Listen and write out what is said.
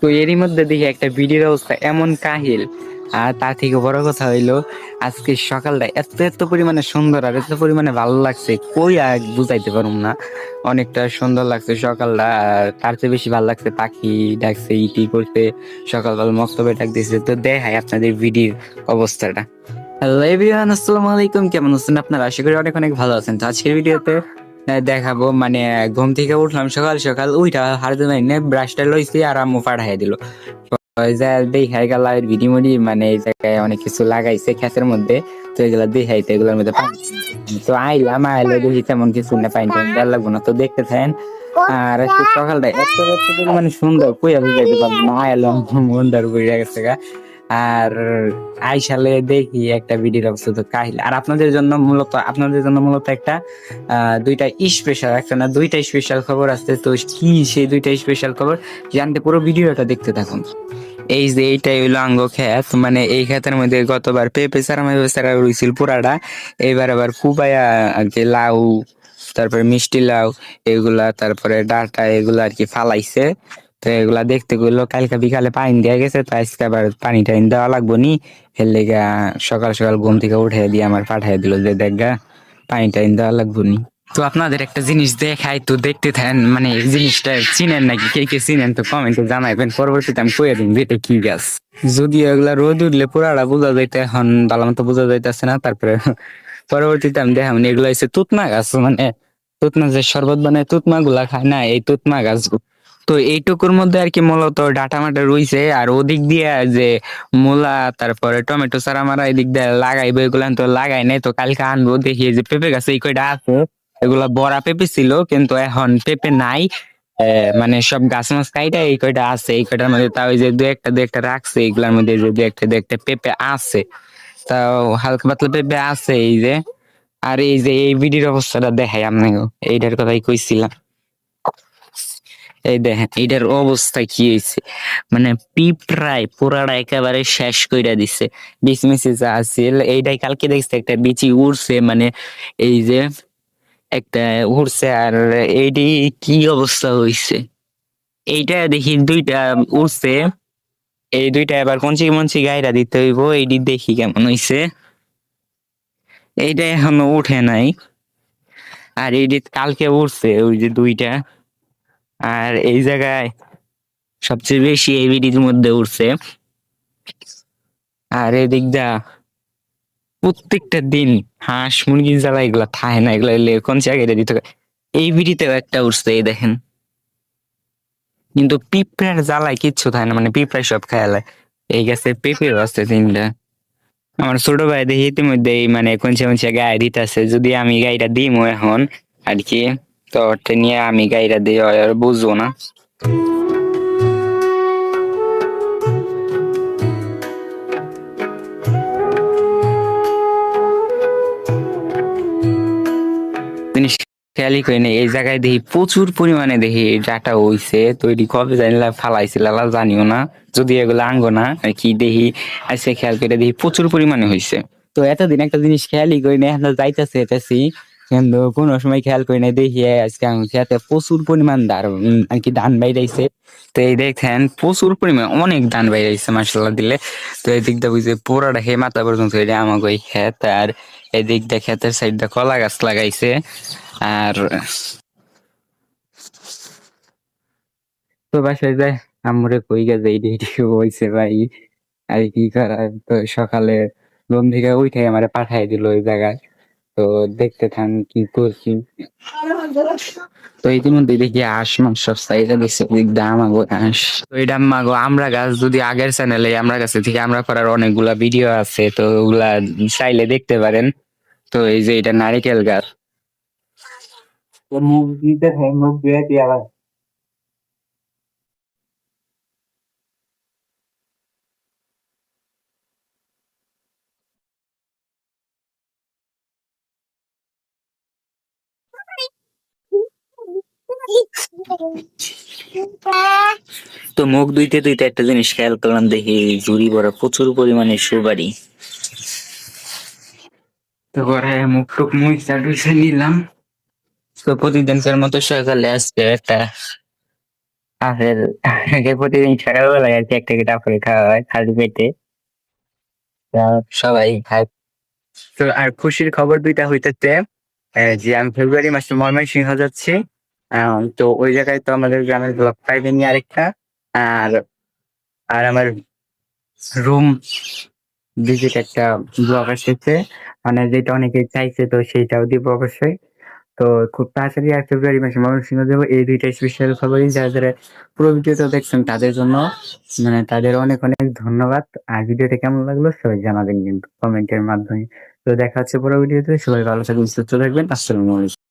তো এরই মধ্যে দেখি একটা ভিডিওর অবস্থা এমন কাহিল। আর তার থেকে বড় কথা হইল, আজকে সকালটা এত এত পরিমাণে সুন্দর আর এত পরিমাণে ভালো লাগছে, কই আর বুঝাইতে পারুম না। অনেকটা সুন্দর লাগছে সকালটা, আর তার চেয়ে বেশি ভালো লাগছে পাখি ডাকছে ইটি করতে সকালবেলা মক্তবে ডাক দিয়েছে তো দেখাই আপনাদের ভিডিওর অবস্থাটা। হ্যালো এভরিওয়ান, আসসালামু আলাইকুম, কেমন আছেন আপনারা? আশা করি অনেক অনেক ভালো আছেন। তো আজকের ভিডিওতে দেখাবো মানে ঘুম থেকে উঠলাম সকাল সকাল উইটা হারতে লাইনে ব্রাশটা লইছি, আর আম্মু পাঠাই দিল দেখাই গেল মানে এই জায়গায় অনেক কিছু লাগাইছে ক্ষেতের মধ্যে, তো এগুলা দেখাইতে, এগুলোর মধ্যে তো আইলাম, আইলে দেখি তেমন কিছু না পাইনি টাইনি লাগবো না, তো দেখতে থাকেন আর সকালটা এত পরিমাণে সুন্দর কই আমি যাইতে পারব না, আইলাম মন্দার উপরে গেছে গা। আর আইসালে দেখি একটা ভিডিওর অবস্থা তো কাহিল। আর আপনাদের জন্য মূলত, আপনাদের জন্য মূলত একটা দুইটা স্পেশাল একটা না দুইটা স্পেশাল খবর আছে। তো কি সেই দুইটা স্পেশাল খবর জানতে পুরো ভিডিওটা দেখতে থাকুন। এই যে এইটাই হইল আঙ্গ ক্ষেত মানে এই ক্ষেতের মধ্যে গতবার পেঁপে সারা মেপে সারা রইছিল পুরাটা এবার আবার ফুবাইয়া আর কি লাউ, তারপরে মিষ্টি লাউ, এগুলা, তারপরে ডাটা, এগুলা আর কি ফালাইছে। তো এগুলা দেখতে গেলো কালকে বিকালে পানি দেওয়া গেছে, তো আজকে আবার পানি টাইন দেওয়া লাগবো নি। এর লেগা সকাল সকাল ঘুম থেকে উঠে দিয়ে আমার পাঠাই দিল যে, দেখা পানি টাইন দেওয়া লাগবো নি। তো আপনাদের একটা জিনিস দেখাই, তো দেখতে থাকেন মানে জিনিসটা চিনেন নাকি, কে কে চিনেন তো কমেন্টে জানাইবেন। পরবর্তীতে আমি কয়ে দিন যে, এটা কি গাছ? যদি এগুলা রোদ উঠলে পুরাটা বোঝা যাইতে, এখন ভালো মতো বোঝা যাইতেছে না, তারপরে পরবর্তীতে আমি দেখাম, এগুলো হচ্ছে তুতমা গাছ মানে তুতমা যে শরবত বানায় তুতমা গুলা খায় না, এই তুতমা গাছ তো এইটুকুর মধ্যে আর কি মূলত ডাটা মাটা রইছে। আর ওদিক দিয়ে যে মূলা, তারপরে টমেটো সারা মারা এদিক দিয়ে লাগাইবো, এগুলা তো লাগাই নাই, তো কালকে আনব দেখি যে পেঁপে গাছ এই কয়টা আছে। এগুলা বড়া পেঁপে ছিল, কিন্তু এখন পেঁপে নাই। মানে সব গাছ মাছ কাইটা এই কয়টা আছে, এই কয়টার মধ্যে তাও যে দু একটা দু একটা রাখছে, এগুলার মধ্যে যে দু একটা দু একটা পেঁপে আছে। তাও হালকা পাতলা পেঁপে আছে এই যে। আর এই যে এই ভিডিওর অবস্থাটা দেখাই আপনাকে, এইটার কথাই কইছিলাম। এই দেখেন, এটার অবস্থা কি হয়েছে মানে পিঁপড়ায় পুরাটা একেবারে শেষ কইরা দিছে। বিচ মিশে যা এইটাই কালকে দেখছে একটা বিচি উড়ছে মানে এই যে একটা উড়ছে, আর এইটি কি অবস্থা হইছে? এইটা দেখি দুইটা উড়ছে, এই দুইটা এবার কঞ্চি মঞ্চি গাইরা দিতে হইব, এইটি দেখি কেমন হইছে। এইটা এখনও উঠে নাই, আর এইটি কালকে উঠছে ওই যে দুইটা। আর এই জায়গায় সবচেয়ে বেশি এই বিডির মধ্যে উঠছে আর এদিক দা প্রত্যেকটা দিন হাঁস মুরগির জ্বালা এগুলা খায় না, এগুলা কোন জায়গায় দিতে। এই বিড়িতেও একটা উঠছে এই দেখেন। কিন্তু পিঁপড়ার জ্বালায় কিচ্ছু থাকে না মানে পিঁপড়ায় সব খেয়ালায় এই গাছে পেঁপেও আছে তিনটা। আমার ছোট ভাই দেখি ইতিমধ্যে মানে কোনছে কোনছে গায়ে দিতেছে, যদি আমি গাইটা দিমো এখন, আর কি। তো নিয়ে আমি গাইটা দিই আর বুঝব না। খেয়ালই করি না এই জায়গায় দেখি প্রচুর পরিমাণে দেখি ডাটা হইছে তৈরি কবে জানিলা ফালাইছিল জানিও না, যদি এগুলো আঙ্গো না কি দেখি, আজকে খেয়াল করে দেখি প্রচুর পরিমাণে হইছে। তো এতদিন একটা জিনিস খেয়ালই করি না যাইতেছে এটাছি কিন্তু কোনো সময় খেয়াল করি না দেখি আজকে খেতে প্রচুর পরিমাণ উম, আর কি ধান বাইরাইছে তো এই দেখেন প্রচুর পরিমাণ অনেক ধান বাইরাইছে মাসাল্লাহ দিলে। তো এই দিকটা বুঝে পুরাটা হে মাথা পর্যন্ত এটা আমাকে ওই ক্ষেত আর এদিক দিয়ে ক্ষেতের সাইডটা কলা গাছ লাগাইছে আর তো বাসায় যায় আমরে কই গেছে এইটি এইটি হইছে ভাই আর কি করা তো সকালে ঘুম থেকে উঠে আমার পাঠাই দিল ওই জায়গায়। তো দেখতে থান কি করছি। তো ইতিমধ্যে দেখি আস মাংস দিচ্ছে দিক দিয়ে আমাগো হাঁস। তো এটা আমাগো আমরা গাছ যদি আগের চ্যানেলে আমরা গাছের থেকে আমরা করার অনেকগুলা ভিডিও আছে, তো ওগুলা চাইলে দেখতে পারেন। তো এই যে এটা নারিকেল গাছ। মুখ দিতে মুখ দিয়ে দিয়ে আবার তো মুখ দুইতে দুইতে একটা জিনিস খেয়াল করলাম, দেখি জুড়ি ভরা প্রচুর পরিমাণে সুবারি তো পরে মুখ টুক টুইসা নিলাম। তো প্রতিদিনকার মতো সকালে আজকে একটা প্রতিদিন সকালবেলায় আর কি, একটা করে খাওয়া হয় খালি পেটে। সবাই খায়। তো আর খুশির খবর দুইটা হইতেছে যে আমি ফেব্রুয়ারি মাসে ময়মনসিংহ যাচ্ছি। তো ওই জায়গায় তো আমাদের গ্রামের ব্লক পাইবেনি আরেকটা। আর আর আমার রুম ভিজিট একটা ব্লগ এসেছে। মানে যেটা অনেকে চাইছে, তো সেইটাও দিব অবশ্যই। তো খুব তাড়াতাড়ি আর ফেব্রুয়ারি মাসে ময়মনসিংহ যাব। এই দুইটা স্পেশাল খবরই যারা যারা পুরো ভিডিওটা দেখছেন, তাদের জন্য মানে তাদের অনেক অনেক ধন্যবাদ। আর ভিডিওটা কেমন লাগল সবাই জানাবেন কিন্তু কমেন্টের মাধ্যমে। তো দেখা হচ্ছে পুরো ভিডিওতে। সবাই ভালো থাকবেন, সুস্থ থাকবেন। আসসালামু আলাইকুম।